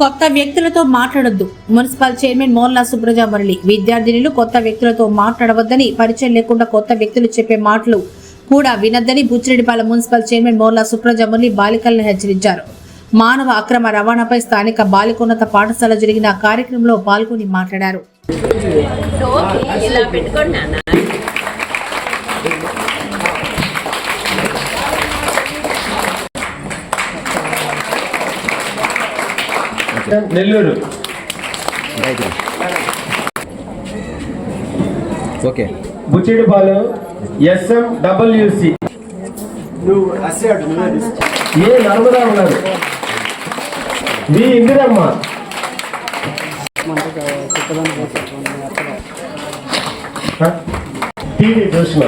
కొత్త వ్యక్తులతో మాట్లాడొద్దు. Municipal chairman Morla Subraja Murali. విద్యార్థినులు కొత్త వ్యక్తులతో మాట్లాడవద్దని పరిచయం లేకుండా కొత్త వ్యక్తులు చెప్పే మాటలు కూడా వినద్దని బుచ్చిరెడ్డిపాలెం మున్సిపల్ చైర్మన్ మోర్లా సుప్రజ మురళి బాలికలను హెచ్చరించారు. మానవ అక్రమ రవాణాపై స్థానిక బాలికోన్నత పాఠశాల జరిగిన కార్యక్రమంలో పాల్గొని మాట్లాడారు. Nellore okay. Buchireddypalem SM WC A Narmada ఉన్నారు V Indiramma? TV Jyoshna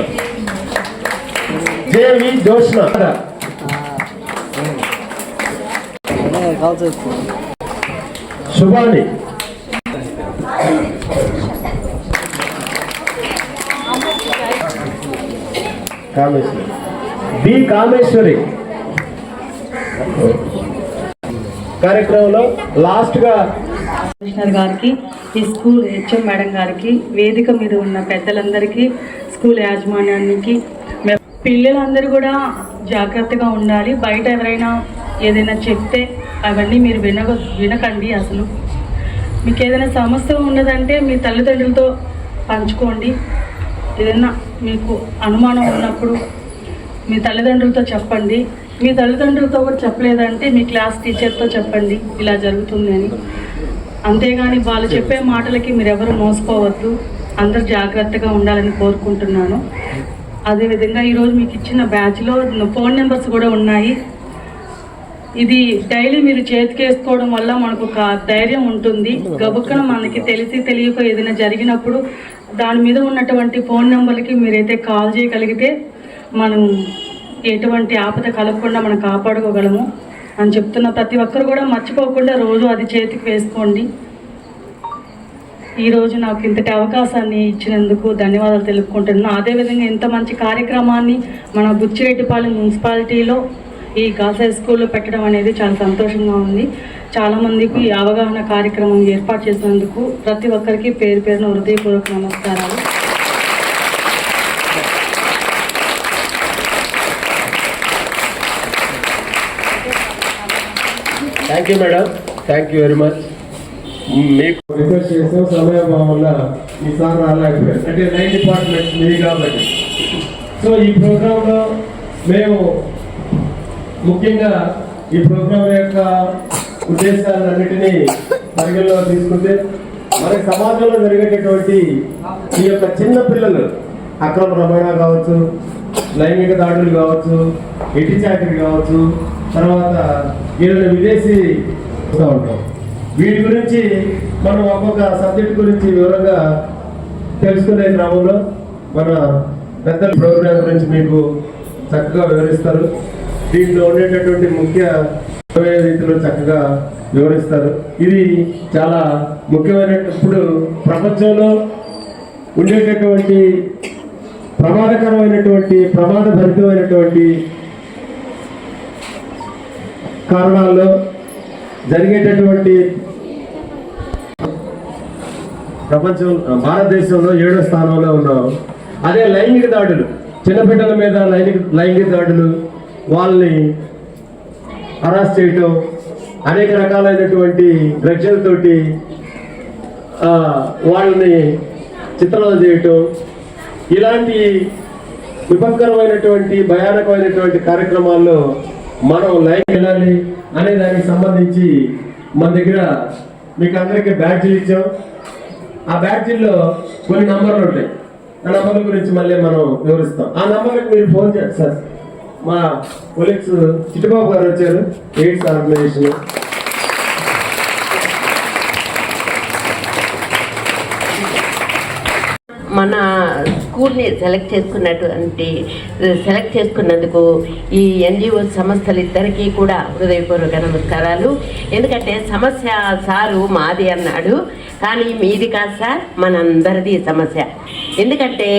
JV Jyoshna Subhani Kameswari. B Kameswari. కార్యక్రమంలో లాస్ట్గా కమిషనర్ గారికి ఈ స్కూల్ హెచ్ఎం మేడం గారికి వేదిక మీద ఉన్న పెద్దలందరికీ స్కూల్ యాజమాన్యానికి పిల్లలందరూ కూడా జాగ్రత్తగా ఉండాలి. బయట ఎవరైనా ఏదైనా చెప్తే అవన్నీ మీరు వినగ వినకండి అసలు. మీకు ఏదైనా సమస్య ఉన్నదంటే మీ తల్లిదండ్రులతో పంచుకోండి. ఏదైనా మీకు అనుమానం ఉన్నప్పుడు మీ తల్లిదండ్రులతో చెప్పండి. మీ తల్లిదండ్రులతో కూడా చెప్పలేదంటే మీ క్లాస్ టీచర్తో చెప్పండి. ఇలా జరుగుతుంది అని. అంతేగాని వాళ్ళు చెప్పే మాటలకి మీరెవరు మోసపోవద్దు. అందరు జాగ్రత్తగా ఉండాలని కోరుకుంటున్నాను. అదేవిధంగా ఈరోజు మీకు ఇచ్చిన బ్యాచ్లో ఫోన్ నెంబర్స్ కూడా ఉన్నాయి. ఇది డైలీ మీరు చేతికి వేసుకోవడం వల్ల మనకు ఒక ధైర్యం ఉంటుంది. గబుక్కన మనకి తెలిసి తెలియక ఏదైనా జరిగినప్పుడు దాని మీద ఉన్నటువంటి ఫోన్ నెంబర్కి మీరైతే కాల్ చేయగలిగితే మనం ఎటువంటి ఆపద కలగకుండా మనం కాపాడుకోగలము అని చెప్తున్న ప్రతి ఒక్కరు కూడా మర్చిపోకుండా రోజు అది చేతికి వేసుకోండి. ఈరోజు నాకు ఇంతటి అవకాశాన్ని ఇచ్చినందుకు ధన్యవాదాలు తెలుపుకుంటున్నాను. అదేవిధంగా ఇంత మంచి కార్యక్రమాన్ని మన బుచ్చిరెడ్డిపాలెం మున్సిపాలిటీలో ఈ గర్ల్స్ హై స్కూల్లో పెట్టడం అనేది చాలా సంతోషంగా ఉంది. చాలామందికి ఈ అవగాహన కార్యక్రమం ఏర్పాటు చేసినందుకు ప్రతి ఒక్కరికి పేరు పేరున హృదయపూర్వక నమస్కారాలు. Thank you madam thank you very much మీకు రిక్వెస్ట్ చేసాం సమయం వల్ల మీ సార్ రాలేకపోయారు. అంటే నైన్ డిపార్ట్మెంట్స్ మీది కాబట్టి. సో ఈ ప్రోగ్రాంలో మేము ముఖ్యంగా ఈ ప్రోగ్రాం యొక్క ఉద్దేశాలన్నిటినీ పరిగణలో తీసుకుంటే మన సమాజంలో జరిగేటటువంటి ఈ యొక్క చిన్న పిల్లలు అక్రమ రవాణా కావచ్చు లైంగిక దాడులు కావచ్చు ఎటి చాకరీ కావచ్చు తర్వాత వీళ్ళని విదేశీ వస్తూ ఉంటాం వీటి గురించి మనం ఒక్కొక్క సబ్జెక్ట్ గురించి వివరంగా తెలుసుకునే క్రమంలో మన పెద్ద ప్రోగ్రాం గురించి మీకు చక్కగా వివరిస్తారు. దీంట్లో ఉండేటటువంటి ముఖ్య రీతిలో చక్కగా వివరిస్తారు. ఇది చాలా ముఖ్యమైన ఇప్పుడు ప్రపంచంలో ఉండేటటువంటి ప్రమాదకరమైనటువంటి ప్రమాద భరితమైనటువంటి కారణాల్లో జరిగేటటువంటి ప్రపంచం భారతదేశంలో ఏడో స్థానంలో ఉన్నాం. అదే లైంగిక దాడులు చిన్నపిల్లల మీద లైంగిక లైంగిక దాడులు వాళ్ళని అరెస్ట్ చేయటం అనేక రకాలైనటువంటి డ్రగ్స్లతోటి వాళ్ళని చిత్రాలు చేయటం ఇలాంటి విపత్కరమైనటువంటి భయానకమైనటువంటి కార్యక్రమాల్లో మనం లైక్ వెళ్ళాలి అనే దానికి సంబంధించి మన దగ్గర మీకు అందరికీ బ్యాడ్జీలు ఇచ్చాం. ఆ బ్యాడ్జీల్లో కొన్ని నంబర్లు ఉంటాయి. ఆ నంబర్ల గురించి మళ్ళీ మనం వివరిస్తాం. ఆ నంబర్లకు మీరు ఫోన్ చేయండి సార్. మా కొలీగ్స్ చిట్టుబాబు గారు వచ్చారు ఎయిడ్స్ ఆర్గనైజేషన్ మన స్కూల్ని సెలెక్ట్ చేసుకున్నటువంటి సెలెక్ట్ చేసుకున్నందుకు ఈ ఎన్జిఓ సంస్థలు ఇద్దరికీ కూడా హృదయపూర్వక నమస్కారాలు. ఎందుకంటే సమస్య సారు మాది అన్నాడు కానీ మీది కాదు సార్ మనందరిది సమస్య. ఎందుకంటే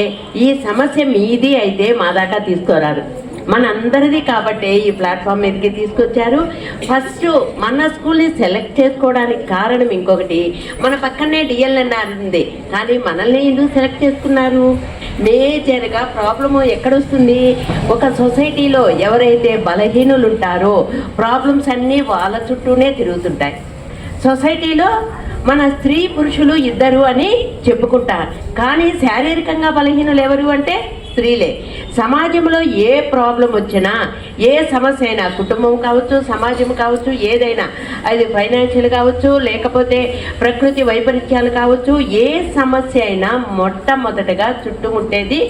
ఈ సమస్య మీది అయితే మా దాకా తీసుకోరారు. మనందరిది కాబట్టి ఈ ప్లాట్ఫామ్ మీదకి తీసుకొచ్చారు. ఫస్ట్ మన స్కూల్ని సెలెక్ట్ చేసుకోవడానికి కారణం ఇంకొకటి మన పక్కనే డిఎల్ఎన్ఆర్ ఉంది. కానీ మనల్ని ఎందుకు సెలెక్ట్ చేసుకున్నారు? మేజర్గా ప్రాబ్లమ్ ఎక్కడొస్తుంది? ఒక సొసైటీలో ఎవరైతే బలహీనులు ఉంటారో ప్రాబ్లమ్స్ అన్నీ వాళ్ళ చుట్టూనే తిరుగుతుంటాయి. సొసైటీలో మన స్త్రీ పురుషులు ఇద్దరు అని చెప్పుకుంటారు కానీ శారీరకంగా బలహీనులు ఎవరు అంటే స్త్రీలే. సమాజంలో ఏ ప్రాబ్లం వచ్చినా ఏ సమస్య అయినా కుటుంబం కావచ్చు సమాజం కావచ్చు ఏదైనా అది ఫైనాన్షియల్ కావచ్చు లేకపోతే ప్రకృతి వైపరీత్యాలు కావచ్చు ఏ సమస్య అయినా మొట్టమొదటగా చుట్టుముట్టేది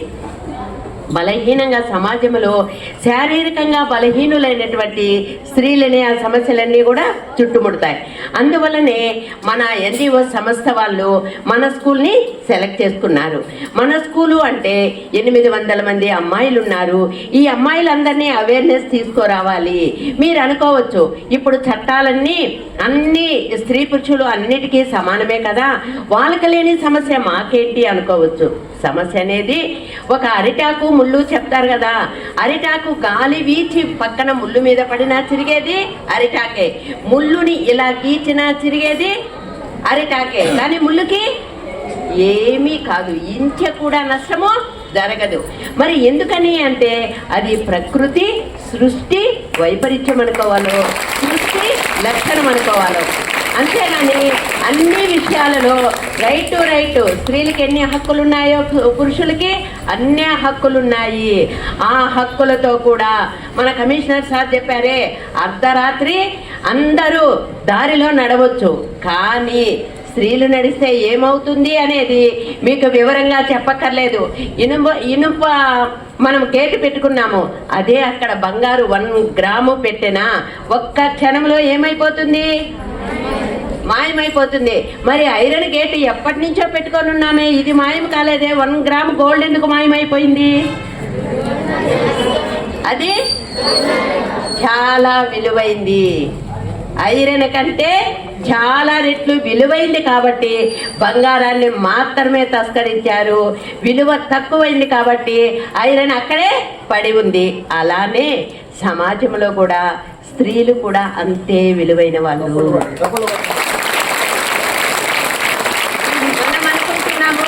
బలహీనంగా సమాజంలో శారీరకంగా బలహీనులైనటువంటి స్త్రీలని ఆ సమస్యలన్నీ కూడా చుట్టుముడతాయి. అందువల్లనే మన ఎన్జిఓ సంస్థ వాళ్ళు మన స్కూల్ని సెలెక్ట్ చేసుకున్నారు. మన స్కూలు అంటే ఎనిమిది వందల మంది అమ్మాయిలు ఉన్నారు ఈ అమ్మాయిలందరినీ అవేర్నెస్ తీసుకురావాలి. మీరు అనుకోవచ్చు ఇప్పుడు చట్టాలన్నీ అన్ని స్త్రీ పురుషులు అన్నిటికీ సమానమే కదా? వాళ్ళకి లేని సమస్య మాకేంటి అనుకోవచ్చు. సమస్య అనేది ఒక అరిటాకు ముళ్ళు చెప్తారు కదా. అరిటాకు గాలి వీచి పక్కన ముళ్ళు మీద పడినా తిరిగేది? అరిటాకే. ముళ్ళుని ఇలా గీచినా తిరిగేది? అరిటాకే. కానీ ముళ్ళుకి ఏమీ కాదు. ఇంచ కూడా నష్టము జరగదు. మరి ఎందుకని అంటే అది ప్రకృతి సృష్టి వైపరీత్యం అనుకోవాలో. సృష్టి లక్షణం అనుకోవాలో. అంతేగాని అన్ని విషయాలలో రైట్ టు రైట్ స్త్రీలకి ఎన్ని హక్కులు ఉన్నాయో పురుషులకి అన్ని హక్కులు ఉన్నాయి ఆ హక్కులతో కూడా మన కమిషనర్ సార్ చెప్పారే అర్ధరాత్రి అందరూ దారిలో నడవచ్చు. కానీ స్త్రీలు నడిస్తే ఏమవుతుంది అనేది మీకు వివరంగా చెప్పక్కర్లేదు. ఇనుప ఇనుప మనం గేటు పెట్టుకున్నాము. అదే అక్కడ బంగారు వన్ గ్రాము పెట్టినా ఒక్క క్షణంలో ఏమైపోతుంది? మాయమైపోతుంది. మరి ఐరన్ గేట్ ఎప్పటి నుంచో పెట్టుకొని ఉన్నామే. ఇది మాయం కాలేదే. వన్ గ్రామ్ గోల్డ్ ఎందుకు మాయమైపోయింది? అది చాలా విలువైంది. ఐరన్ కంటే చాలా రెట్లు విలువైంది కాబట్టి బంగారాన్ని మాత్రమే తస్కరించారు. విలువ తక్కువైంది కాబట్టి ఐరన్ అక్కడే పడి ఉంది. అలానే సమాజంలో కూడా స్త్రీలు కూడా అంతే విలువైన వాళ్ళు మనం అనుకుంటున్నాము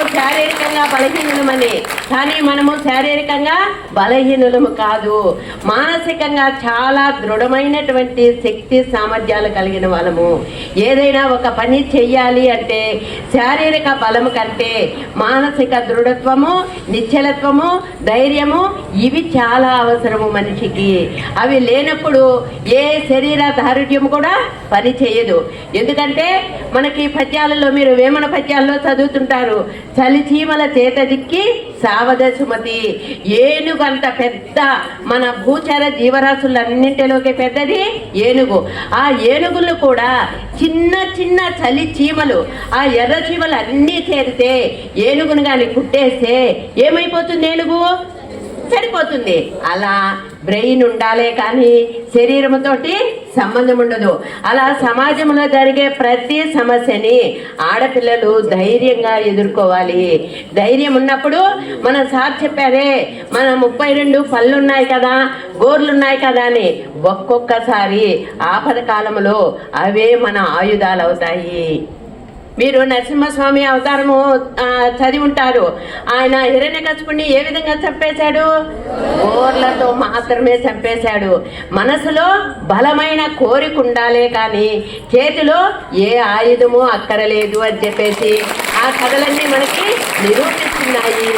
శారీరకంగా బలహీనులమని. కానీ మనము శారీరకంగా బలహీనులము కాదు. మానసికంగా చాలా దృఢమైనటువంటి శక్తి సామర్థ్యాలు కలిగిన వాళ్ళము. ఏదైనా ఒక పని చెయ్యాలి అంటే శారీరక బలము కంటే మానసిక దృఢత్వము నిశ్చలత్వము ధైర్యము ఇవి చాలా అవసరము మనిషికి. అవి లేనప్పుడు ఏ శరీర దారుఢ్యం కూడా పని చేయదు ఎందుకంటే మనకి పద్యాలలో మీరు వేమన పద్యాల్లో చదువుతుంటారు. చలిచీమల చీమల దిక్కి సావదసుమతి ఏనుగంత ఏనుగు పెద్ద మన భూచర జీవరాశులన్నింటిలోకి పెద్దది ఏనుగు. ఆ ఏనుగులు కూడా చిన్న చిన్న చలి చీమలు ఆ ఎర్ర చీమలు అన్నీ చేరితే ఏనుగును కానీ కుట్టేస్తే ఏమైపోతుంది ఏనుగు? సరిపోతుంది అలా బ్రెయిన్ ఉండాలే కానీ శరీరంతోటి సంబంధం ఉండదు. అలా సమాజంలో జరిగే ప్రతి సమస్యని ఆడపిల్లలు ధైర్యంగా ఎదుర్కోవాలి. ధైర్యం ఉన్నప్పుడు మన సార్ చెప్పారే మన ముప్పై రెండు పళ్ళు ఉన్నాయి కదా గోర్లు ఉన్నాయి కదా అని. ఒక్కొక్కసారి ఆపద కాలంలో అవే మన ఆయుధాలు అవుతాయి. మీరు నరసింహస్వామి అవతారము చదివి ఉంటారు. ఆయన హిరణ్యకశిపుణ్ణి ఏ విధంగా చంపేశాడు? కోర్లతో మాత్రమే చంపేశాడు. మనసులో బలమైన కోరిక ఉండాలే కానీ చేతిలో ఏ ఆయుధము అక్కరలేదు అని చెప్పేసి ఆ కథలన్నీ మనకి నిరూపిస్తున్నాయి.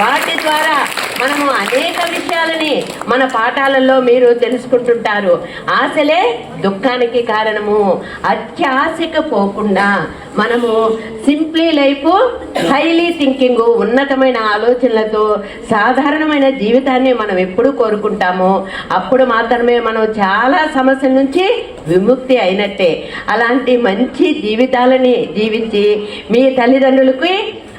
వాటి ద్వారా మనము అనేక విషయాలని మన పాఠాలలో మీరు తెలుసుకుంటుంటారు. ఆశలే దుఃఖానికి కారణము. అత్యాశకు పోకుండా మనము సింప్లీ లైఫ్ హైలీ థింకింగ్ ఉన్నతమైన ఆలోచనలతో సాధారణమైన జీవితాన్ని మనం ఎప్పుడు కోరుకుంటామో అప్పుడు మాత్రమే మనం చాలా సమస్యల నుంచి విముక్తి అయినట్టే. అలాంటి మంచి జీవితాలని జీవించి మీ తల్లిదండ్రులకి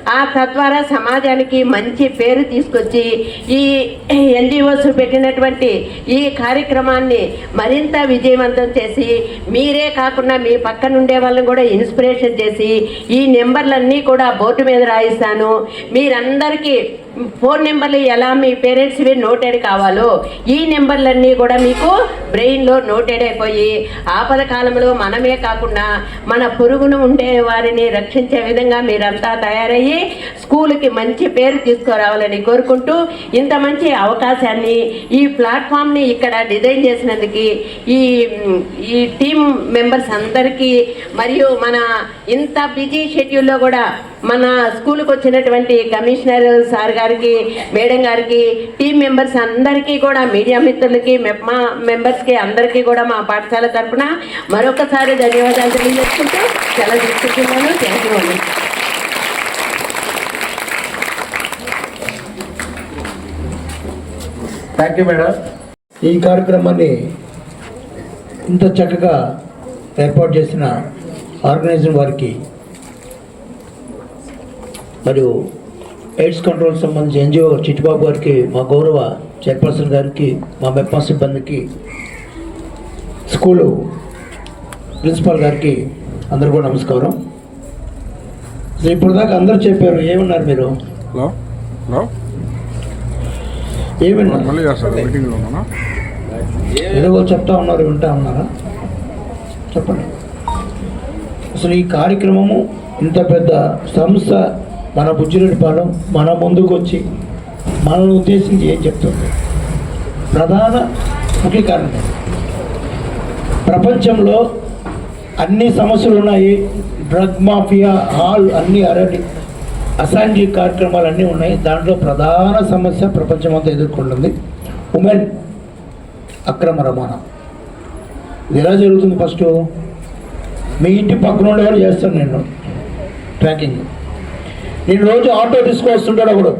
ఆ తద్వారా సమాజానికి మంచి పేరు తీసుకొచ్చి ఈ ఎన్జిఓస్ పెట్టినటువంటి ఈ కార్యక్రమాన్ని మరింత విజయవంతం చేసి మీరే కాకుండా మీ పక్కన ఉండే వాళ్ళని కూడా ఇన్స్పిరేషన్ చేసి ఈ నెంబర్లన్నీ కూడా బోర్డు మీద రాయిస్తాను. మీరందరికీ ఫోన్ నెంబర్లు ఎలా మీ పేరెంట్స్వి నోటెడ్ కావాలో ఈ నెంబర్లన్నీ కూడా మీకు బ్రెయిన్లో నోటెడ్ అయిపోయి ఆపద కాలంలో మనమే కాకుండా మన పొరుగును ఉండే వారిని రక్షించే విధంగా మీరంతా తయారయ్యి స్కూల్కి మంచి పేరు తీసుకురావాలని కోరుకుంటూ ఇంత మంచి అవకాశాన్ని ఈ ప్లాట్ఫామ్ని ఇక్కడ డిజైన్ చేసినందుకు ఈ ఈ టీం మెంబర్స్ అందరికీ మరియు మన ఇంత బిజీ షెడ్యూల్లో కూడా మన స్కూల్కి వచ్చినటువంటి కమిషనర్ సార్ గారికి మేడం గారికి టీం మెంబర్స్ అందరికీ కూడా మీడియా మిత్రులకి మెప్మా మెంబర్స్కి అందరికీ కూడా మా పాఠశాల తరఫున మరొకసారి ధన్యవాదాలు తెలియజేసుకుంటూ సెలవు తీసుకుంటున్నాను. థ్యాంక్ యూ అండి థ్యాంక్ యూ మేడం ఈ కార్యక్రమాన్ని ఇంత చక్కగా ఏర్పాటు చేసిన ఆర్గనైజర్ వారికి మరియు ఎయిడ్స్ కంట్రోల్ సంబంధించి ఎన్జిఓ చిట్టిబాబు గారికి మా గౌరవ చైర్పర్సన్ గారికి మా మెప్పా సిబ్బందికి స్కూలు ప్రిన్సిపాల్ గారికి అందరు కూడా నమస్కారం. సో ఇప్పుడు దాకా అందరూ చెప్పారు ఏమన్నారు మీరు? హలో? హలో? ఏదో చెప్తా ఉన్నారు వింటా ఉన్నారా? చెప్పండి. అసలు ఈ కార్యక్రమము ఇంత పెద్ద సంస్థ మన బుజ్జిరెడ్డిపాలెం మన ముందుకు వచ్చి మనల్ని ఉద్దేశించి ఏం చెప్తుంది? ప్రధాన ముఖ్య కారణం ప్రపంచంలో అన్ని సమస్యలు ఉన్నాయి డ్రగ్ మాఫియా హాల్ అన్ని అరటి అసాంఘిక కార్యక్రమాలు అన్నీ ఉన్నాయి. దాంట్లో ప్రధాన సమస్య ప్రపంచం అంతా ఎదుర్కొంటుంది. ఉమెన్ అక్రమ రవాణా. ఇది ఎలా జరుగుతుంది ఫస్ట్? మీ ఇంటి పక్కన ఉండే చేస్తాను నేను. ట్రాకింగ్. నేను రోజు ఆటో తీసుకొస్తుంటాడు ఒకడు.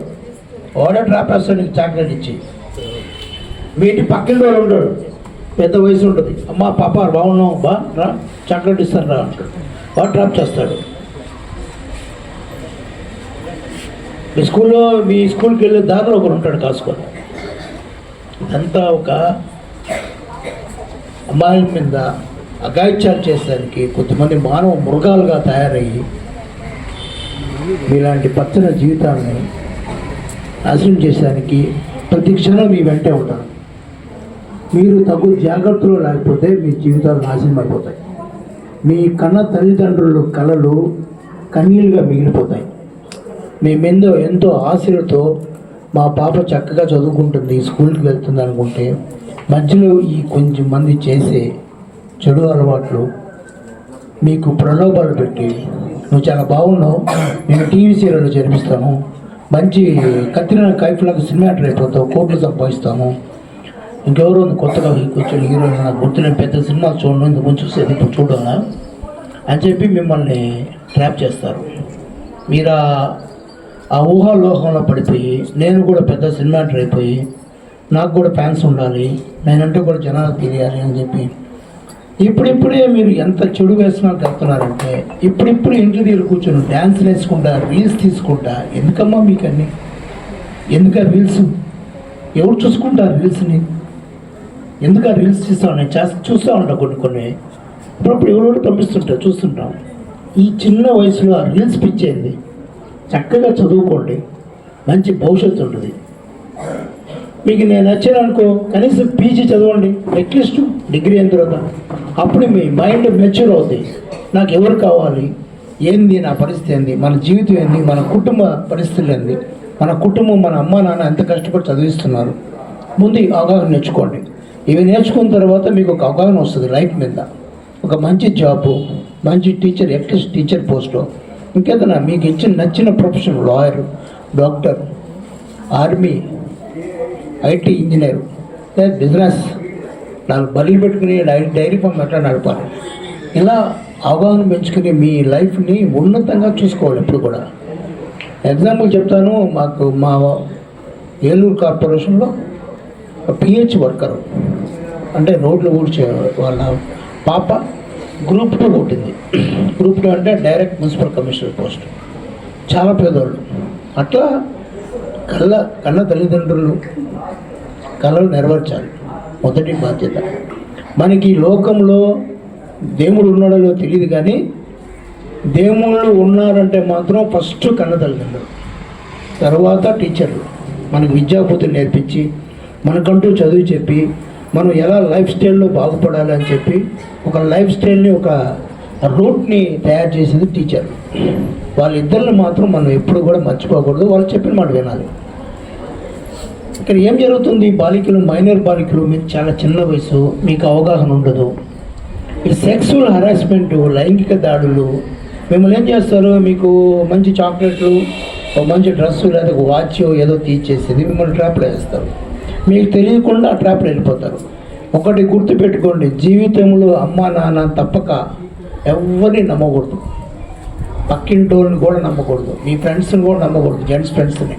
ఓడో ట్రాప్ వేస్తాడు నీకు చాక్లెట్ ఇచ్చి. మీ ఇంటి పక్కన వాళ్ళు ఉంటాడు. పెద్ద వయసు ఉంటుంది. అమ్మా పాప బాగున్నావు బా రా చాక్లెట్ ఇస్తాను రా అంటాడు. వాడు డ్రాప్ చేస్తాడు. మీ స్కూల్లో మీ స్కూల్కి వెళ్ళే దారిలో ఒకరు ఉంటాడు కాసుకొని ఇదంతా ఒక అమ్మాయిల మీద అగాయిత్యాలు చేసేదానికి కొంతమంది మానవ మృగాలుగా తయారయ్యి మీలాంటి పచ్చని జీవితాన్ని నాశనం చేసేదానికి ప్రతి క్షణం మీ వెంటే ఉంటారు మీరు తగు జాగ్రత్తలు లేకపోతే మీ జీవితాలు నాశనం అయిపోతాయి మీ కన్న తల్లిదండ్రులు కళలు కన్నీళ్ళుగా మిగిలిపోతాయి. మీ మీద ఎంతో ఆశలతో మా పాప చక్కగా చదువుకుంటుంది స్కూల్కి వెళ్తుంది అనుకుంటే మధ్యలో ఈ కొంచెం మంది చేసే చెడు అలవాట్లు మీకు ప్రలోభాలు పెట్టి నువ్వు చాలా బాగున్నావు. నేను టీవీ సీరియల్ జరిపిస్తాను మంచి కత్తిరిన కైఫ్లకు సినిమా యాక్టర్ అయిపోతావు. కోట్లు సంపాదిస్తాను ఇంకెవరో ఉంది కొత్తగా కూర్చొని హీరోయిన్ నాకు గుర్తులేని పెద్ద సినిమా చూడను ఇంత చూసేది ఇప్పుడు చూడాలా అని చెప్పి మిమ్మల్ని ట్రాప్ చేస్తారు. మీరు ఆ- ఊహాలోహంలో పడిపోయి నేను కూడా పెద్ద సినిమా యాక్టర్ అయిపోయి నాకు కూడా ఫ్యాన్స్ ఉండాలి. నేనంటే కూడా జనాలకు తెలియాలి అని చెప్పి ఇప్పుడిప్పుడే మీరు ఎంత చెడు వేసినాలు చెప్తున్నారంటే ఇప్పుడిప్పుడు ఇంటి దగ్గర కూర్చొని డ్యాన్స్ వేసుకుంటా రీల్స్ తీసుకుంటా ఎందుకమ్మా మీకు అన్ని ఎందుక రీల్స్? ఎవరు చూసుకుంటారు రీల్స్ని? ఎందుకు ఆ రీల్స్ చూస్తా ఉన్నాయి చేస్తా చూస్తూ ఉంటా కొన్ని కొన్ని. అప్పుడప్పుడు ఎవరెవరు పంపిస్తుంటా చూస్తుంటాం. ఈ చిన్న వయసులో ఆ రీల్స్ పిచ్చేయండి చక్కగా చదువుకోండి. మంచి భవిష్యత్తు ఉంటుంది. మీకు నేను నచ్చాను అనుకో కనీసం పీజీ చదవండి. అట్లీస్ట్ డిగ్రీ అయిన తర్వాత. అప్పుడు మీ మైండ్ మెచ్యూర్ అవుతుంది నాకు ఎవరు కావాలి? ఏంది నా పరిస్థితి ఏంది? మన జీవితం ఏంది? మన కుటుంబ పరిస్థితులు ఏంది? మన కుటుంబం మన అమ్మ నాన్న ఎంత కష్టపడి చదివిస్తున్నారు? ముందు అవగాహన నేర్చుకోండి. ఇవి నేర్చుకున్న తర్వాత మీకు ఒక అవగాహన వస్తుంది లైఫ్ మీద. ఒక మంచి జాబు మంచి టీచర్ అట్లీస్ట్ టీచర్ పోస్టు ఇంకేదైనా మీకు ఇచ్చిన నచ్చిన profession lawyer doctor army IT engineer business నాలుగు బళ్ళు పెట్టుకుని డైరీ డైరీ ఫామ్ ఎట్లా నడపాలి? ఇలా అవగాహన పెంచుకుని మీ లైఫ్ని ఉన్నతంగా చూసుకోవాలి ఎప్పుడు కూడా. ఎగ్జాంపుల్ చెప్తాను మాకు మా ఏలూరు కార్పొరేషన్లో పిహెచ్ వర్కర్ అంటే రోడ్లు ఊడ్చే వాళ్ళ పాప గ్రూప్ టూ కొట్టింది. గ్రూప్ టూ అంటే డైరెక్ట్ మున్సిపల్ కమిషనర్ పోస్ట్. చాలా పేదోళ్ళు. అట్లా కళ్ళ కన్న తల్లిదండ్రులు కళలు నెరవేర్చాలి. మొదటి బాధ్యత. మనకి ఈ లోకంలో దేవుడు ఉన్నాడో తెలియదు కానీ దేవుళ్ళు ఉన్నారంటే మాత్రం ఫస్ట్ కన్న తల్లిదండ్రులు. తర్వాత టీచర్లు. మనకు విద్యాబుద్ధులు నేర్పించి మనకంటూ చదువు చెప్పి మనం ఎలా లైఫ్ స్టైల్లో బాగుపడాలి అని చెప్పి ఒక లైఫ్ స్టైల్ని ఒక రూట్ని తయారు చేసేది టీచర్ వాళ్ళిద్దరిని మాత్రం మనం ఎప్పుడు కూడా మర్చిపోకూడదు. వాళ్ళు చెప్పిన మాట వినాలి. ఇక్కడ ఏం జరుగుతుంది? బాలికలు మైనర్ బాలికలు మీకు చాలా చిన్న వయసు మీకు అవగాహన ఉండదు. ఈ సెక్సువల్ హరాస్మెంట్ లైంగిక దాడులు మిమ్మల్ని ఏం చేస్తారు? మీకు మంచి చాక్లెట్లు ఒక మంచి డ్రెస్సు లేదా ఒక వాచ్ ఏదో తీసేసేది మిమ్మల్ని ట్రాప్లో వేస్తారు. మీకు తెలియకుండా ట్రాప్లో వెళ్ళిపోతారు. ఒకటి గుర్తుపెట్టుకోండి జీవితంలో అమ్మ నాన్న తప్పక ఎవరిని నమ్మకూడదు. పక్కింటోళ్ళని కూడా నమ్మకూడదు. మీ ఫ్రెండ్స్ని కూడా నమ్మకూడదు. జెంట్స్ ఫ్రెండ్స్ని.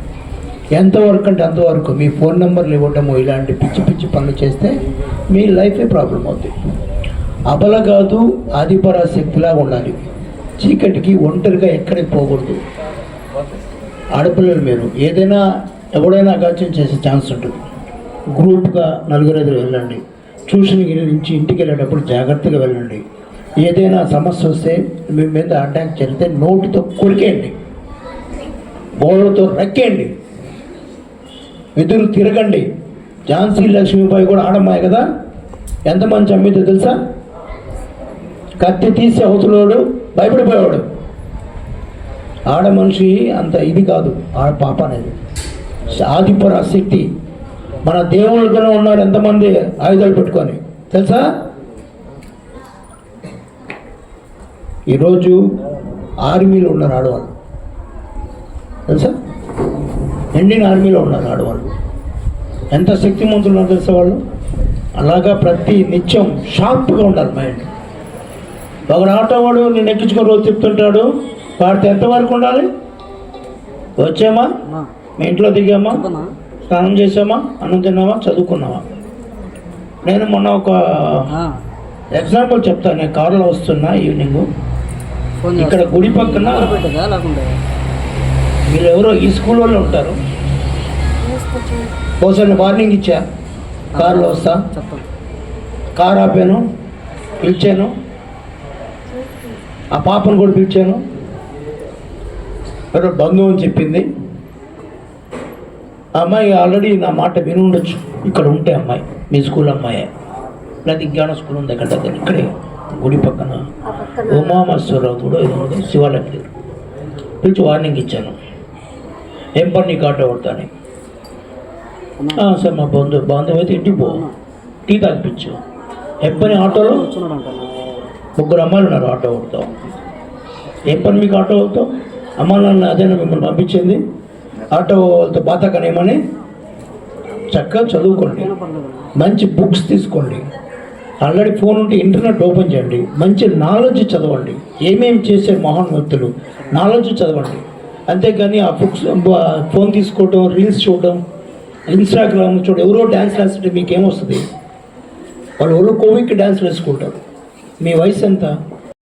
ఎంతవరకు అంటే అంతవరకు మీ ఫోన్ నెంబర్లు ఇవ్వటము ఇలాంటి పిచ్చి పిచ్చి పనులు చేస్తే మీ లైఫే ప్రాబ్లం అవుతుంది అబల కాదు ఆదిపరాశక్తిలా ఉండాలి. చీకటికి ఒంటరిగా ఎక్కడికి పోకూడదు. ఆడపిల్లలు మీరు. ఏదైనా ఎవడైనా అగాచ్యం చేసే ఛాన్స్ ఉంటుంది. గ్రూప్గా నలుగురు ఐదుగురు వెళ్ళండి. ట్యూషన్ నుంచి ఇంటికి వెళ్ళేటప్పుడు జాగ్రత్తగా వెళ్ళండి. ఏదైనా సమస్య వస్తే మీ మీద అటాక్ చేస్తే నోటితో కొరికేయండి. గోళ్ళతో రక్కేయండి ఎదురు తిరగండి. ఝాన్సీ లక్ష్మీబాయి కూడా ఆడమ్మాయి కదా? ఎంతమంది చమ్మితో తెలుసా? కత్తి తీసి అవతలోడు భయపడిపోయాడు ఆడ మనిషి అంత ఇది కాదు ఆడ పాప అనేది. ఆదిపరాశక్తి మన దేవుళ్ళుగానే ఉన్నారు ఎంతమంది ఆయుధాలు పెట్టుకొని తెలుసా? ఈరోజు ఆర్మీలో ఉన్నారు ఆడవాళ్ళు తెలుసా? ఇండియన్ ఆర్మీలో ఉన్నారు ఆడవాళ్ళు ఎంత శక్తిమంతులు ఉన్నారు తెలుసా వాళ్ళు? అలాగా ప్రతి నిత్యం షార్ప్గా ఉండాలి మైండ్. ఒకడు ఆటో వాడు నేను ఎక్కించుకొని రోజు చెప్తుంటాడు వాడితే ఎంతవరకు ఉండాలి? వచ్చామా? మీ ఇంట్లో దిగామా? స్నానం చేసామా? అన్నం తిన్నామా? చదువుకున్నామా? నేను మొన్న ఒక ఎగ్జాంపుల్ చెప్తాను. నేను కారులో వస్తున్నా ఈవినింగ్. ఇక్కడ గుడి పక్కన మీరు ఎవరో ఈ స్కూల్ వాళ్ళు ఉంటారు. ఒకసారి వార్నింగ్ ఇచ్చా. కారులో వస్తా. కార్ ఆపాను పిలిచాను. ఆ పాపను కూడా పిలిచాను. ఎవరో బంధువు అని చెప్పింది. ఆ అమ్మాయి ఆల్రెడీ నా మాట విని ఉండొచ్చు ఇక్కడ ఉంటే అమ్మాయి మీ స్కూల్ అమ్మాయి. లేదా ఇంకేమైనా స్కూల్ ఉంది ఎక్కడ దగ్గర ఇక్కడే. గుడి పక్కన ఉమామేశ్వరరావు కూడా ఇది ఉంది శివాలయం దగ్గర. పిలిచి వార్నింగ్ ఇచ్చాను. ఏం పని నీకు ఆటో కొడతాను సార్ మా బంధువు బంధువు అయితే ఇంటికి పో. టీ తాగిపించు. ఏం పని ఆటోలో? ముగ్గురు అమ్మాయిలు ఉన్నారు ఆటో కొడతాం ఏం పని మీకు ఆటో అవుతావు అమ్మ నాన్న అదేనా మిమ్మల్ని పంపించింది. ఆటో వాళ్ళతో బాధ కనేమని చక్కగా చదువుకోండి. మంచి బుక్స్ తీసుకోండి. ఆల్రెడీ ఫోన్ ఉంటే ఇంటర్నెట్ ఓపెన్ చేయండి. మంచి నాలెడ్జ్ చదవండి. ఏమేమి చేసే మహోన్నతులు నాలెడ్జ్ చదవండి. అంతేగాని ఆ బుక్స్ ఫోన్ తీసుకోవడం రీల్స్ చూడడం ఇన్స్టాగ్రామ్ చూడడం ఎవరో డ్యాన్స్ వేస్తుంటే మీకేమొస్తుంది వాళ్ళు ఎవరో కోవిక్ డ్యాన్స్ వేసుకుంటారు. మీ వయసు ఎంత?